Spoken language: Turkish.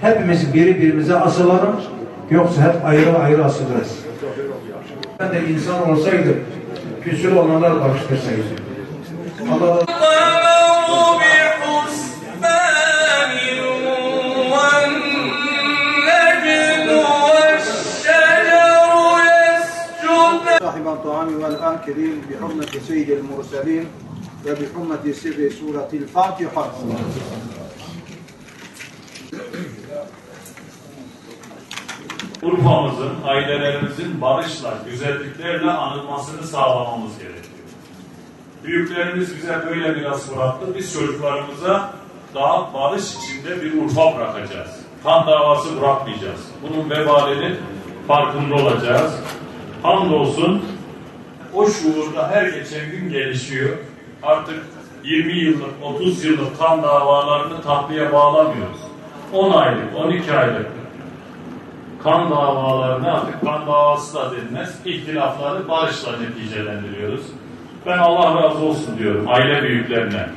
Hepimiz birbirimize asılalım. Yoksa hep ayrı ayrı asılırız. Ben de insan olsaydım, küsür olanlar barıştırsaydım. Allah صاحب الطعام والآكلين بحرمة سيد المرسلين وبحرمة سر سورة الفاتحة Urfa'mızın, ailelerimizin barışla, güzelliklerle anılmasını sağlamamız gerekiyor. Büyüklerimiz bize böyle miras bıraktı. Biz çocuklarımıza daha barış içinde bir Urfa bırakacağız. Kan davası bırakmayacağız. Bunun vebalinin farkında olacağız. Hamdolsun o şuurda her geçen gün gelişiyor. Artık 20 yıllık, 30 yıllık kan davalarını tahliye bağlamıyoruz. 10 aylık, 12 aylık kan davalarını artık kan davası da denmez. İhtilafları barışla neticelendiriyoruz. Ben Allah razı olsun diyorum aile büyüklerine,